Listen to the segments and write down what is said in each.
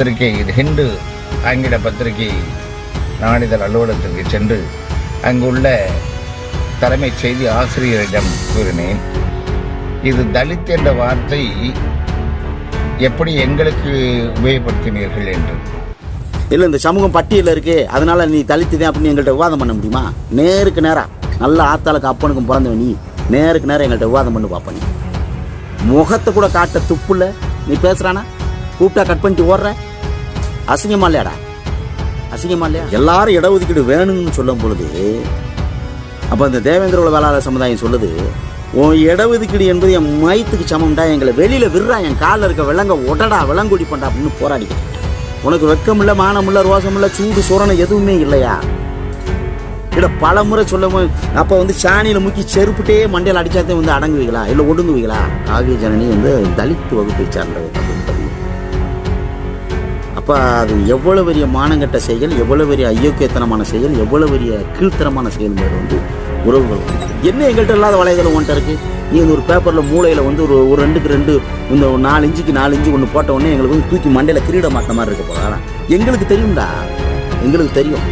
பத்திரிகை இது ஹிந்து ஆங்கில பத்திரிகை நாளிதழ் அலுவலகத்திற்கு சென்று அங்குள்ள தலைமை செய்தி ஆசிரியரிடம் கூறினேன். இது தலித் என்ற வார்த்தை எப்படி எங்களுக்கு உபயோகப்படுத்தினீர்கள் என்று. இல்லை இந்த சமூகம் பட்டியலில் இருக்கு அதனால நீ தலித்து தான் அப்படின்னு எங்கள்கிட்ட விவாதம் பண்ண முடியுமா? நேருக்கு நேரா நல்ல ஆத்தாளுக்கு அப்பனுக்கும் பிறந்தவன் நீ நேருக்கு நேரம் எங்கள்கிட்ட விவாதம் பண்ணி பார்ப்ப நீ. முகத்தை கூட காட்ட துப்புல நீ பேசுறானா? கூப்பிட்டா கட் பண்ணிட்டு ஓடுற? அசிங்கமா இல்லையாடா அசிங்கமா இல்லையா எல்லாரும் இடஒதுக்கீடு வேணும்னு சொல்லும் பொழுது அப்போ இந்த தேவேந்திர உள்ள வேளாளர் சமுதாயம் சொல்லுது உன் இடஒதுக்கீடு என்பது என் மயத்துக்கு சமம்டா எங்களை வெளியில விடுறா என் காலில் இருக்க விலங்க உடடா விலங்குடி பண்ணா அப்படின்னு போராடிக்கிட்டு உனக்கு வெக்கம் இல்ல மானம் இல்ல ரோசம் இல்ல சூடு சுரணை எதுவுமே இல்லையா? இட பல முறை சொல்ல அப்ப வந்து சாணியில முக்கி செருப்புட்டே மண்டையில் அடிச்சாதே வந்து அடங்குவீங்களா? இல்ல ஒடுங்குவீங்களா? காவிய ஜனனி வந்து தலித் வகுப்பை சார்ந்தவர். அப்போ அது எவ்வளவு பெரிய மானங்கட்ட செயல் எவ்வளவு பெரிய ஐயோக்கியத்தனமான செயல் எவ்வளவு பெரிய கீழ்த்தனமான செயல்முறை வந்து உறவுகள். என்ன எங்கள்கிட்ட இல்லாத வளையங்கள் உன்ட்ட இருக்கு? நீ வந்து ஒரு பேப்பர்ல மூளையில் வந்து ஒரு ஒரு ரெண்டுக்கு ரெண்டு இந்த ஒரு நாலு இஞ்சுக்கு நாலு இஞ்சு ஒன்று போட்ட உடனே எங்களுக்கு வந்து தூக்கி மண்டையில் கிரீட மாட்ட மாதிரி இருக்க போதா எங்களுக்கு தெரியும்டா. எங்களுக்கு தெரியும்.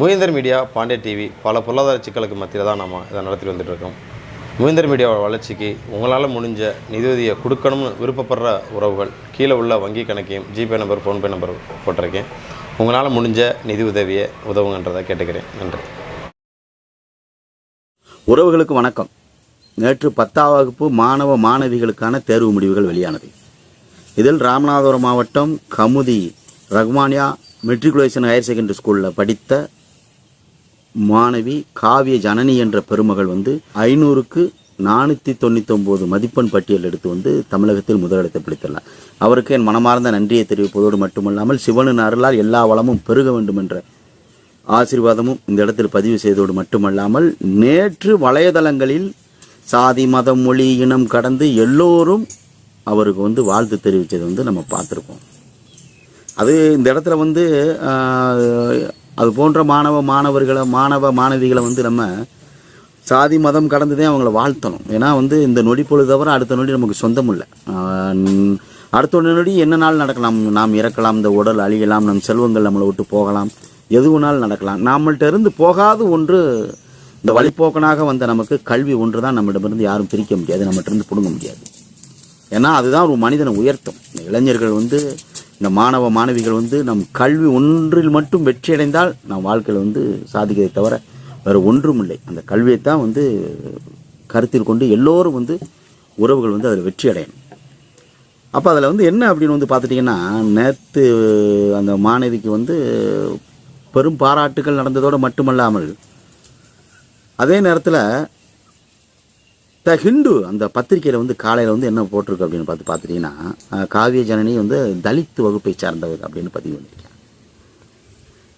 முகேந்தர் மீடியா பாண்டே டிவி பல பொருளாதார சிக்கலுக்கு மத்தியில் தான் நம்ம இதை நடத்தி வந்துட்டு இருக்கோம். முயந்தர் மீடியாவோட வளர்ச்சிக்கு உங்களால் முடிஞ்ச நிதியுதவியை கொடுக்கணும்னு விருப்பப்படுற உறவுகள் கீழே உள்ள வங்கி கணக்கையும் ஜிபே நம்பர் ஃபோன்பே நம்பர் போட்டிருக்கேன். உங்களால் முடிஞ்ச நிதி உதவியை உதவுங்கன்றதை கேட்டுக்கிறேன். நன்றி. உறவுகளுக்கு வணக்கம். நேற்று பத்தாம் வகுப்பு மாணவ மாணவிகளுக்கான தேர்வு முடிவுகள் வெளியானது. இதில் ராமநாதபுரம் மாவட்டம் Kamuthi Rahmania matriculation higher secondary ஸ்கூலில் படித்த மாணவி காவிய ஜனனி என்ற பெருமகள் வந்து ஐநூறுக்கு நானூற்றி தொண்ணூத்தொம்போது மதிப்பெண் பட்டியல் எடுத்து வந்து தமிழகத்தில் முதலிடத்தை பிடித்துள்ளார் அவருக்கு என் மனமார்ந்த நன்றியை தெரிவிப்பதோடு மட்டுமல்லாமல் சிவனின் அருளால் எல்லா வளமும் பெருக வேண்டும் என்ற ஆசீர்வாதமும் இந்த இடத்தில் பதிவு செய்ததோடு மட்டுமல்லாமல் நேற்று வலைதளங்களில் சாதி மதம் மொழி இனம் கடந்து எல்லோரும் அவருக்கு வந்து வாழ்த்து தெரிவித்ததை வந்து நம்ம பார்த்துருக்கோம். அது இந்த இடத்துல வந்து அது போன்ற மாணவ மாணவர்களை மாணவ மாணவிகளை வந்து நம்ம சாதி மதம் கடந்துதான் அவங்கள வாழ்த்தணும். ஏன்னா வந்து இந்த நொடி பொழுது தவிர அடுத்த நொடி நமக்கு சொந்தம் இல்லை அடுத்த நொடி என்ன நாள் நடக்கலாம்? நாம் இறக்கலாம் இந்த உடல் அழியலாம் நம் செல்வங்கள் நம்மளை விட்டு போகலாம். எது வேணாலும் நடக்கலாம். நம்மள்ட்ட இருந்து போகாத ஒன்று இந்த வழிப்போக்கனாக வந்த நமக்கு கல்வி ஒன்று தான் நம்மிடமிருந்து யாரும் பிரிக்க முடியாது நம்மகிட்ட இருந்து பிடுங்க முடியாது. ஏன்னா அதுதான் ஒரு மனிதனை உயர்த்தும். இளைஞர்கள் வந்து இந்த மாணவ மாணவிகள் வந்து நம் கல்வி ஒன்றில் மட்டும் வெற்றியடைந்தால் நம் வாழ்க்கையில் வந்து சாதிக்கிறதை தவிர வேறு ஒன்றும் இல்லை. அந்த கல்வியை தான் வந்து கருத்தில் கொண்டு எல்லோரும் வந்து உறவுகள் வந்து அதில் வெற்றி அடையணும் அப்போ அதில் வந்து என்ன அப்படின்னு வந்து பார்த்துட்டிங்கன்னா நேற்று அந்த மாணவிக்கு வந்து பெரும் பாராட்டுகள் நடந்ததோடு மட்டுமல்லாமல் அதே நேரத்தில் த ஹிந்து அந்த பத்திரிக்கையில் வந்து காலையில் வந்து என்ன போட்டிருக்கு அப்படின்னு பார்த்து பார்த்துட்டிங்கன்னா காவிய ஜனனி வந்து தலித் வகுப்பை சார்ந்தவர் அப்படின்னு பதிவு பண்ணியிருக்கேன்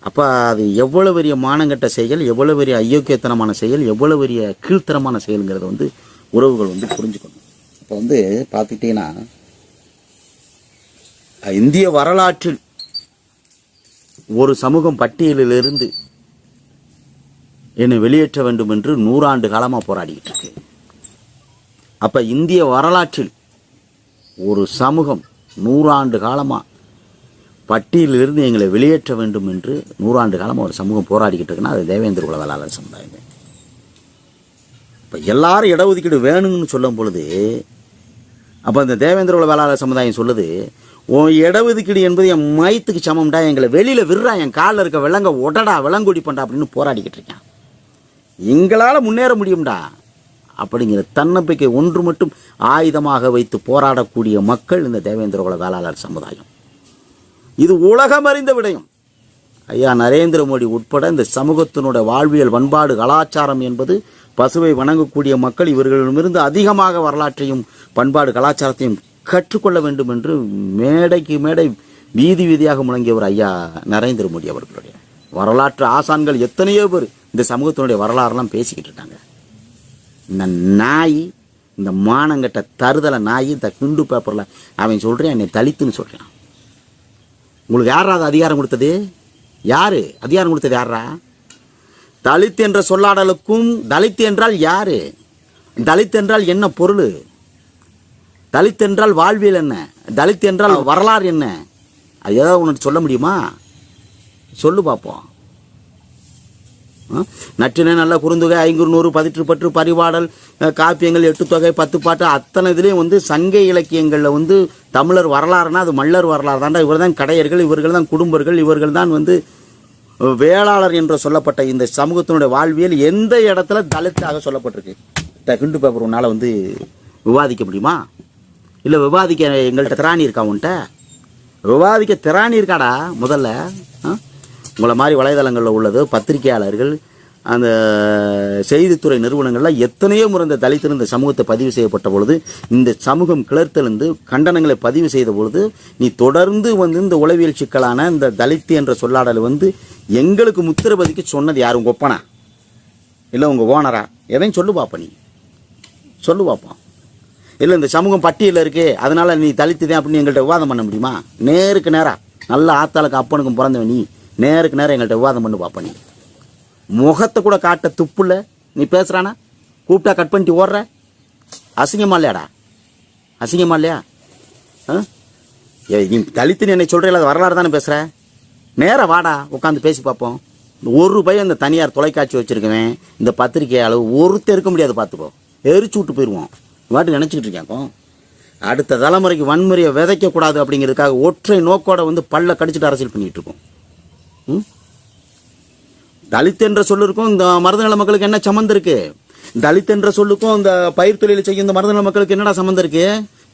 அப்போ அது எவ்வளோ பெரிய மானங்கட்ட செயல் எவ்வளோ பெரிய அயோக்கியத்தனமான செயல் எவ்வளோ பெரிய கீழ்த்தரமான செயலுங்கிறத வந்து உறவுகள் வந்து புரிஞ்சுக்கணும். இப்போ வந்து பார்த்துக்கிட்டிங்கன்னா இந்திய வரலாற்றில் ஒரு சமூகம் பட்டியலிலிருந்து என்னை வெளியேற்ற வேண்டும் என்று நூறாண்டு காலமாக போராடிக்கிட்டு இருக்கு. அப்போ இந்திய வரலாற்றில் ஒரு சமூகம் நூறாண்டு காலமாக பட்டியலிருந்து எங்களை வெளியேற்ற வேண்டும் என்று நூறாண்டு காலமாக ஒரு சமூகம் போராடிக்கிட்டு இருக்குன்னா அது தேவேந்திர குல வேளாளர் சமுதாயம். இப்போ எல்லாரும் இடஒதுக்கீடு வேணும்னு சொல்லும் பொழுது அப்போ இந்த தேவேந்திர குல வேளாளர் சமுதாயம் சொல்லுது உன் இடஒதுக்கீடு என்பது என் மயத்துக்கு சமம்டா எங்களை வெளியில் விடுறா என் காலில் இருக்க விலங்க உடடா விலங்குடி பண்ணா அப்படின்னு போராடிக்கிட்டு இருக்கேன். எங்களால் முன்னேற முடியும்டா. அப்படிங்கிற தன்னம்பிக்கை ஒன்று மட்டும் ஆயுதமாக வைத்து போராடக்கூடிய மக்கள் இந்த தேவேந்திர குல வேளாளர் சமுதாயம். இது உலகம் அறிந்த விடயம். ஐயா நரேந்திர மோடி உட்பட இந்த சமூகத்தினுடைய வாழ்வியல் பண்பாடு கலாச்சாரம் என்பது பசுவை வணங்கக்கூடிய மக்கள் இவர்களிடமிருந்து அதிகமாக வரலாற்றையும் பண்பாடு கலாச்சாரத்தையும் கற்றுக்கொள்ள வேண்டும் என்று மேடைக்கு மேடை வீதி வீதியாக முழங்கியவர் ஐயா நரேந்திர மோடி அவர்களுடைய. வரலாற்று ஆசான்கள் எத்தனையோ பேர் இந்த சமூகத்தினுடைய வரலாறுலாம் பேசிக்கிட்டு இருக்காங்க. இந்த நாய் இந்த மானங்கட்ட தருதலை நாய் இந்த குண்டு பேப்பரில் அவன் சொல்கிறேன் என்னை தலித்துன்னு சொல்கிறான் உங்களுக்கு யாரா அது அதிகாரம் கொடுத்தது? யார்? அதிகாரம் கொடுத்தது யாரா தலித் என்ற சொல்லாடலுக்கும் தலித் என்றால் யார்? தலித் என்றால் என்ன பொருள்? தலித் என்றால் வாழ்வியல் என்ன? தலித் என்றால் வரலாறு என்ன? அது ஏதாவது உனக்கு சொல்ல முடியுமா? சொல்லு பார்ப்போம் நற்றினை நல்ல குறுந்தொகை ஐங்குறு நூறு பதிற்று பற்று பரிபாடல் காப்பியங்கள் எட்டு தொகை பத்து பாட்டு அத்தனை இதுலேயும் வந்து சங்க இலக்கியங்களில் வந்து தமிழர் வரலாறுனா அது மல்லர் வரலாறு தாண்டா. இவர் தான் கடையர்கள் இவர்கள் தான் குடும்பர்கள் இவர்கள் தான் வந்து வேளாளர் என்று சொல்லப்பட்ட இந்த சமூகத்தினுடைய வாழ்வியல் எந்த இடத்துல தலித்தாக சொல்லப்பட்டிருக்கு? இந்த ஹிண்டு பேப்பர் உன்னால் வந்து விவாதிக்க முடியுமா? இல்லை விவாதிக்க எங்கள்கிட்ட திராணி இருக்கா உன்ட்ட? விவாதிக்க திராணி இருக்காடா முதல்ல ஆ? உங்களை மாதிரி வலைதளங்களில் உள்ளது பத்திரிகையாளர்கள் அந்த செய்தித்துறை நிறுவனங்களில் எத்தனையோ முறை இந்த தலித்திருந்த இந்த சமூகத்தை பதிவு செய்யப்பட்ட பொழுது இந்த சமூகம் கிளர்த்தெழுந்து கண்டனங்களை பதிவு செய்த பொழுது நீ தொடர்ந்து வந்து இந்த உளவியல் சிக்கலான இந்த தலித்து என்ற சொல்லாடல் வந்து எங்களுக்கு முத்திரபதிக்கு சொன்னது யார்? உங்கள் ஒப்பனா? இல்லை உங்கள் ஓனரா? எதையும் சொல்லு பாப்பா நீ. சொல்லு பார்ப்போம் இல்லை இந்த சமூகம் பட்டியலில் இருக்கே அதனால் நீ தலித்துதேன் அப்படின்னு எங்கள்கிட்ட விவாதம் பண்ண முடியுமா? நேருக்கு நேராக நல்ல ஆத்தாளுக்கு அப்பனுக்கும் பிறந்தவன் நீ. நேருக்கு நேரம் எங்கள்கிட்ட விவாதம் பண்ணி பார்ப்ப நீ. முகத்தை கூட காட்ட துப்புல. நீ பேசுகிறானா கூப்பிட்டா கட் பண்ணிட்டு ஓடுற? அசிங்கமா இல்லையாடா? அசிங்கமா இல்லையா? ஆ? நீ தலித்துன்னு என்னை சொல்கிறீங்களா அது வரலாறு தானே பேசுகிற நேராக வாடா உட்காந்து பேசி பார்ப்போம் ஒரு பையன் இந்த தனியார் தொலைக்காட்சி வச்சிருக்கவன் இந்த பத்திரிகை அளவு ஒருத்தர் இருக்க முடியாது பார்த்துக்கோ எரிச்சு விட்டு போயிடுவோம் வாட்டு நினச்சிக்கிட்டு இருக்கேன் அடுத்த தலைமுறைக்கு வன்முறையை விதைக்கக்கூடாது அப்படிங்கிறதுக்காக ஒற்றை நோக்கோட வந்து பல்ல கடிச்சிட்டு அரசியல் பண்ணிகிட்டு இருக்கோம். தலித் என்ற சொல்லுக்கும் இந்த மருதநல மக்களுக்கு என்ன சம்மந்தம் இருக்கு? தலித் என்ற சொல்லுக்கும் இந்த பயிர் தொழில் செய்யும் இந்த மருதநல மக்களுக்கு என்னடா சம்மந்தம் இருக்கு?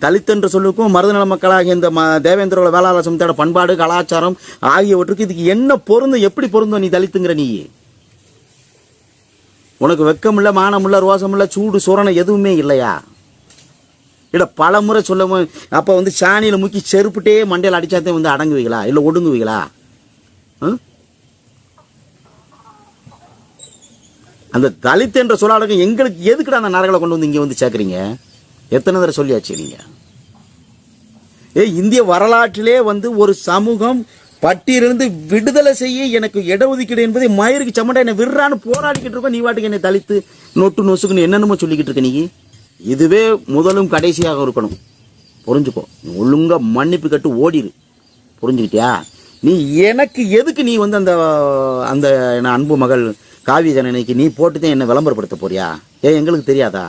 தலித் என்ற சொல்லுக்கும் மருதநல மக்களாகிய இந்த ம- தேவேந்திரோட வேளாளர் சமத்தோட பண்பாடு கலாச்சாரம் ஆகியவற்றுக்கு இதுக்கு என்ன பொருந்தும் எப்படி பொருந்தும் நீ தலித்துங்கிற நீ? உனக்கு வெக்கமில்ல மானமில்ல ரோசமில்ல சூடு சுரணை எதுவுமே இல்லையா? இல்லை பல முறை சொல்ல அப்போ வந்து சாணியில் முக்கி செருப்புட்டே மண்டையில் அடித்தாத்தே வந்து அடங்குவீங்களா? இல்லை ஒடுங்குவீங்களா? அந்த தலித் என்ற சொல்லாடகம் எங்களுக்கு எதுக்குடா அந்த நரகளை கொண்டு வந்து இங்கே வந்து சேர்க்குறீங்க? எத்தனை தடவை சொல்லியாச்சு நீங்கள் ஏ இந்திய வரலாற்றிலே வந்து ஒரு சமூகம் பட்டியிலிருந்து விடுதலை செய்ய எனக்கு இடஒதுக்கீடு என்பதை மயிருக்கு சமண்டா என்னை விடுறான்னு போராடிக்கிட்டு இருக்கோம். நீ வாட்டுக்கு என்னை தலித்து நொட்டு நொசுக்குன்னு என்னென்னமோ சொல்லிக்கிட்டு இருக்க நீ? இதுவே முதலும் கடைசியாக இருக்கணும். புரிஞ்சுக்கோ. ஒழுங்காக ஒழுங்கா மன்னிப்பு கட்டு ஓடிரு. புரிஞ்சுக்கிட்டியா? நீ எனக்கு எதுக்கு நீ வந்து அந்த அந்த என்ன அன்பு மகள் காவிய ஜனனைக்கு நீ போட்டுதான் என்ன விளம்பரப்படுத்த போறியா? ஏன் எங்களுக்கு தெரியாதா?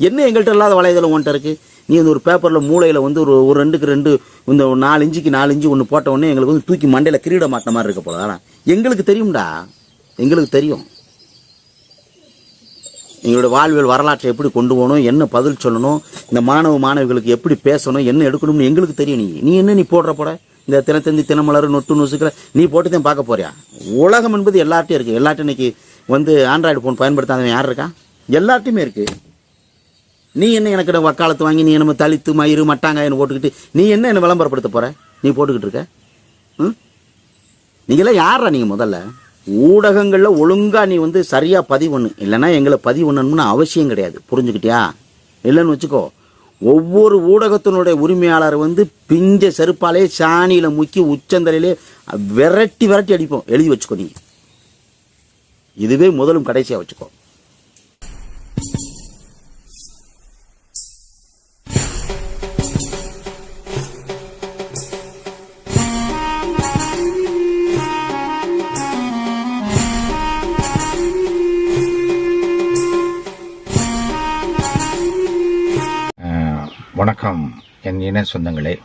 என்ன எங்கள்கிட்ட இல்லாத வலைதளம் உன்ட்ட இருக்கு? நீ வந்து ஒரு பேப்பரில் மூளையில் வந்து ஒரு ஒரு ரெண்டுக்கு ரெண்டு இந்த நாலு இஞ்சுக்கு நாலு இஞ்சு ஒன்று போட்ட உடனே எங்களுக்கு வந்து தூக்கி மண்டையில் கிரீட மாட்டின மாதிரி இருக்க போல. எங்களுக்கு தெரியும்டா. எங்களுக்கு தெரியும். எங்களோட வாழ்வியல் வரலாற்றை எப்படி கொண்டு போகணும் என்ன பதில் சொல்லணும் இந்த மாணவ மாணவிகளுக்கு எப்படி பேசணும் என்ன எடுக்கணும்னு எங்களுக்கு தெரியும் நீ. நீ என்ன நீ போடுற போட? இந்த தினத்தந்தி தினமலர் நொட்டு நொசுக்கிற நீ போட்டு தான் பார்க்க போறியா? உலகம் என்பது எல்லார்ட்டையும் இருக்குது எல்லார்ட்டும் இன்னைக்கு வந்து ஆண்ட்ராய்டு ஃபோன் பயன்படுத்தாதவன் யார் இருக்கா? எல்லார்ட்டையுமே இருக்குது நீ என்ன எனக்கு வக்காலத்து வாங்கி நீ என்ன தளித்து மயிறு மட்டாங்காயன்னு போட்டுக்கிட்டு நீ என்ன என்ன விளம்பரப்படுத்த போகிற நீ போட்டுக்கிட்டு இருக்க? ம்? நீங்களாம் யாரா நீங்கள் முதல்ல? ஊடகங்களில் ஒழுங்காக நீ வந்து சரியாக பதிவு பண்ணு. இல்லைன்னா எங்களை பதிவு பண்ணணும்னு அவசியம் கிடையாது. புரிஞ்சுக்கிட்டியா? இல்லைன்னு வச்சுக்கோ. ஒவ்வொரு ஊடகத்தினுடைய உரிமையாளர் வந்து பிஞ்ச செருப்பாலே சாணியில் முக்கி உச்சந்தலையிலே விரட்டி விரட்டி அடிப்போம். எழுதி வச்சுக்கோ நீ. இதுவே முதலும் கடைசியாக வச்சுக்கோ. வணக்கம் என் இன சொந்தங்களே.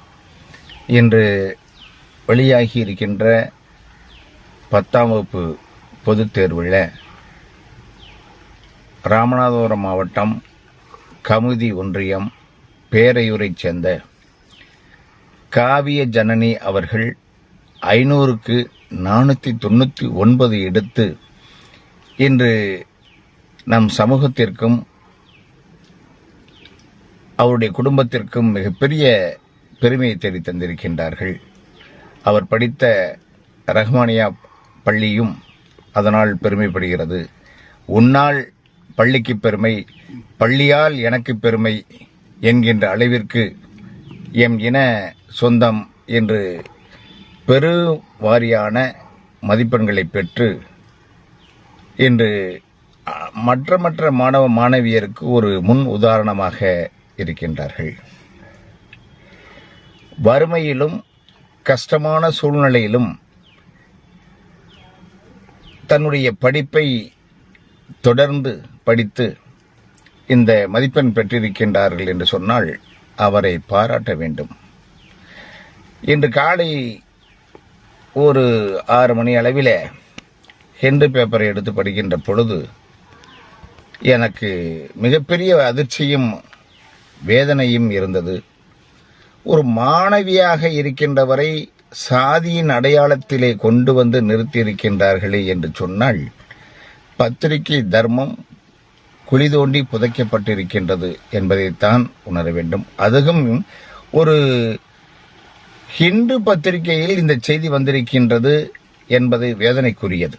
இன்று வெளியாகி இருக்கின்ற பத்தாம் வகுப்பு பொதுத் தேர்வில் ராமநாதபுரம் மாவட்டம் கமுதி ஒன்றியம் பேரையூரைச் சேர்ந்த காவிய ஜனனி அவர்கள் ஐநூறுக்கு நானூற்றி தொண்ணூற்றி ஒன்பது எடுத்து இன்று நம் சமூகத்திற்கும் அவருடைய குடும்பத்திற்கும் மிகப்பெரிய பெருமையை தேடி தந்திருக்கின்றார்கள். அவர் படித்த ரஹ்மானியா பள்ளியும் அதனால் பெருமைப்படுகிறது. உன்னால் பள்ளிக்கு பெருமை பள்ளியால் எனக்கு பெருமை என்கின்ற அளவிற்கு எம் இன சொந்தம் என்று பெருவாரியான மதிப்பெண்களை பெற்று இன்று மற்ற மற்ற மாணவ மாணவியருக்கு ஒரு முன் உதாரணமாக இருக்கின்றார்கள். வறுமையிலும் கஷ்டமான சூழ்நிலையிலும் தன்னுடைய படிப்பை தொடர்ந்து படித்து இந்த மதிப்பெண் பெற்றிருக்கின்றார்கள் என்று சொன்னால் அவரை பாராட்ட வேண்டும். இன்று காலை ஒரு ஆறு மணி அளவில் ஹெண்டு பேப்பரை எடுத்து படிக்கின்ற பொழுது எனக்கு மிகப்பெரிய அதிர்ச்சியும் வேதனையும் இருந்தது. ஒரு மாணவியாக இருக்கின்றவரை சாதியின் அடையாளத்திலே கொண்டு வந்து நிறுத்தியிருக்கின்றார்களே என்று சொன்னால் பத்திரிகை தர்மம் குழி தோண்டி புதைக்கப்பட்டிருக்கின்றது என்பதைத்தான் உணர வேண்டும். அதுவும் ஒரு ஹிந்து பத்திரிகையில் இந்த செய்தி வந்திருக்கின்றது என்பது வேதனைக்குரியது.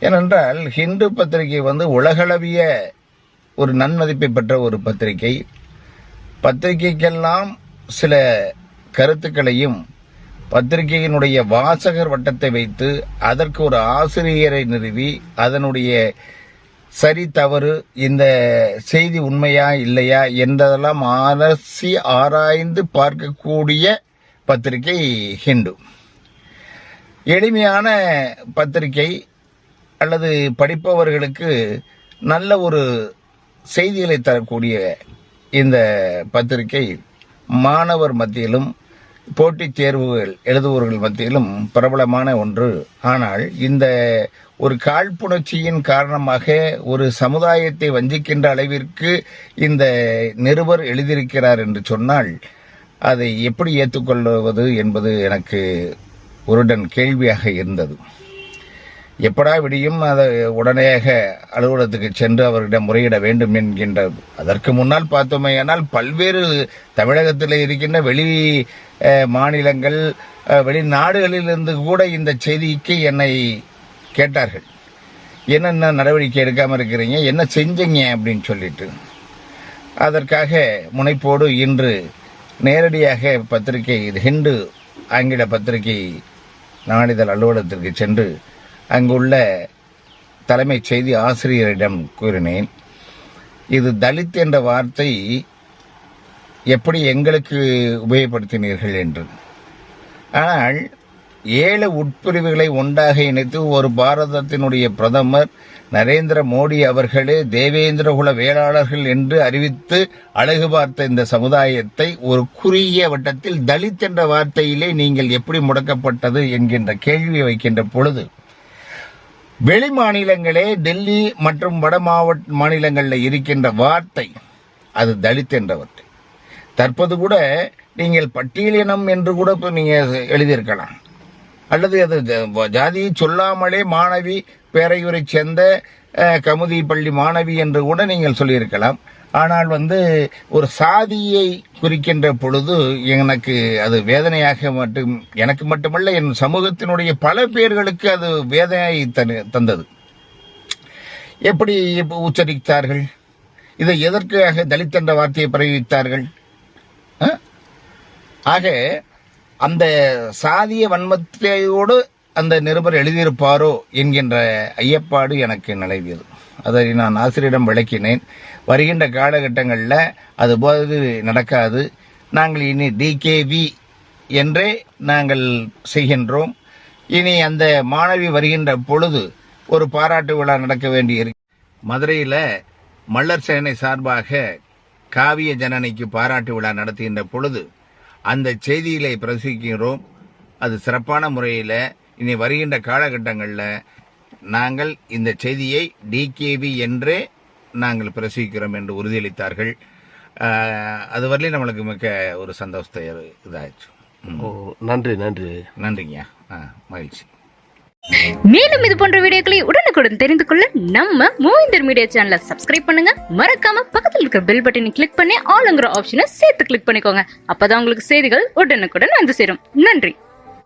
ஏனென்றால் ஹிந்து பத்திரிகை வந்து உலகளவிய ஒரு நன்மதிப்பை பெற்ற ஒரு பத்திரிகை. பத்திரிகைக்கெல்லாம் சில கருத்துக்களையும் பத்திரிகையினுடைய வாசகர் வட்டத்தை வைத்து அதற்கு ஒரு ஆசிரியரை நிறுவி அதனுடைய சரி தவறு இந்த செய்தி உண்மையா இல்லையா என்றதெல்லாம் அரசி ஆராய்ந்து பார்க்கக்கூடிய பத்திரிகை ஹிண்டு. எளிமையான பத்திரிகை அல்லது படிப்பவர்களுக்கு நல்ல ஒரு செய்திகளை தரக்கூடிய இந்த பத்திரிகை மாணவர் மத்தியிலும் போட்டித் தேர்வுகள் எழுதுபவர்கள் மத்தியிலும் பிரபலமான ஒன்று. ஆனால் இந்த ஒரு காழ்ப்புணர்ச்சியின் காரணமாக ஒரு சமுதாயத்தை வஞ்சிக்கின்ற அளவிற்கு இந்த நிருபர் எழுதியிருக்கிறார் என்று சொன்னால் அதை எப்படி ஏற்றுக்கொள்வது என்பது எனக்கு ஒருடன் கேள்வியாக இருந்தது. எப்படா விடியும் அதை உடனேயாக அலுவலகத்துக்கு சென்று அவர்களிடம் முறையிட வேண்டும் என்கின்ற அதற்கு முன்னால் பார்த்தோமேயானால் பல்வேறு தமிழகத்தில் இருக்கின்ற வெளி மாநிலங்கள் வெளிநாடுகளிலிருந்து கூட இந்த செய்திக்கு என்னை கேட்டார்கள். என்னென்ன நடவடிக்கை எடுக்காமல் இருக்கிறீங்க? என்ன செஞ்சீங்க? அப்படின்னு சொல்லிட்டு. அதற்காக முனைப்போடு இன்று நேரடியாக பத்திரிகை இது ஹிந்து ஆங்கில பத்திரிகை நாளிதழ் அலுவலகத்திற்கு சென்று அங்குள்ள தலைமைச் செய்தி ஆசிரியரிடம் கூறினேன் இது தலித் என்ற வார்த்தை எப்படி எங்களுக்கு உபயோகப்படுத்தினீர்கள் என்று. ஆனால் ஏழு உட்பிரிவுகளை ஒன்றாக இணைத்து ஒரு பாரதத்தினுடைய பிரதமர் நரேந்திர மோடி அவர்களே தேவேந்திரகுல வேளாளர்கள் என்று அறிவித்து அழகு பார்த்த இந்த சமுதாயத்தை ஒரு குறுகிய வட்டத்தில் தலித் என்ற வார்த்தையிலே நீங்கள் எப்படி முடக்கப்பட்டது என்கின்ற கேள்வி வைக்கின்ற பொழுது வெளி மாநிலங்களே டெல்லி மற்றும் வட மாவட்ட மாநிலங்களில் இருக்கின்ற வார்த்தை அது தலித் என்ற வார்த்தை தற்போது கூட நீங்கள் பட்டியலினம் என்று கூட இப்போ நீங்கள் எழுதியிருக்கலாம். அல்லது அது ஜாதியை சொல்லாமலே மாணவி பேரையூரை சேர்ந்த கமுதி பள்ளி மாணவி என்று கூட நீங்கள் சொல்லியிருக்கலாம். ஆனால் வந்து ஒரு சாதியை குறிக்கின்ற பொழுது எனக்கு அது வேதனையாக மட்டும் எனக்கு மட்டுமல்ல என் சமூகத்தினுடைய பல பேர்களுக்கு அது வேதனையை தந்தது. எப்படி உச்சரித்தார்கள்? இதை எதற்காக தலித் என்ற வார்த்தையை பிரயோகித்தார்கள் ஆக அந்த சாதிய வன்மத்தையோடு அந்த நிருபர் எழுதியிருப்பாரோ என்கின்ற ஐயப்பாடு எனக்கு நிலவியது. அதை நான் ஆசிரியரிடம் விளக்கினேன். வருகின்ற காலகட்டங்களில் அது போது நடக்காது. நாங்கள் இனி டிகேவி என்றே நாங்கள் செய்கின்றோம். இனி அந்த மாணவி வருகின்ற பொழுது ஒரு பாராட்டு விழா நடக்க வேண்டியிருக்கு மதுரையில் மல்லர் சேனை சார்பாக காவிய ஜனனிக்கு பாராட்டு விழா நடத்துகின்ற பொழுது அந்த செய்தியிலே பிரசிக்கிறோம் அது சிறப்பான முறையில் இனி வருகின்ற காலகட்டங்களில் நாங்கள் இந்த செய்தியை டிகேவி என்றே நாங்கள் பிரசுரிக்கிறோம் என்று உறுதியளித்தார்கள். ஆஹ், அதுவரையிலும் நம்மளுக்கு மிக்க ஒரு சந்தோஷத்தை இதாச்சு ம். ஓ நன்றி நன்றி. நன்றிங்கய்யா ஆ மகிழ்ச்சி. மேலும் இது போன்ற வீடியோக்களை உடனுக்குடன் தெரிந்து கொள்ள நம்ம மூவிந்தர் மீடியா சேனலை சப்ஸ்கிரைப் பண்ணுங்க. மறக்காம பக்கத்தில் இருக்கிற பெல் பட்டனை கிளிக் பண்ணி ஆளுங்கிற ஆப்ஷனை சேர்த்து கிளிக் பண்ணிக்கோங்க. அப்பதான் உங்களுக்கு செய்திகள் உடனுக்குடன் வந்து சேரும். நன்றி.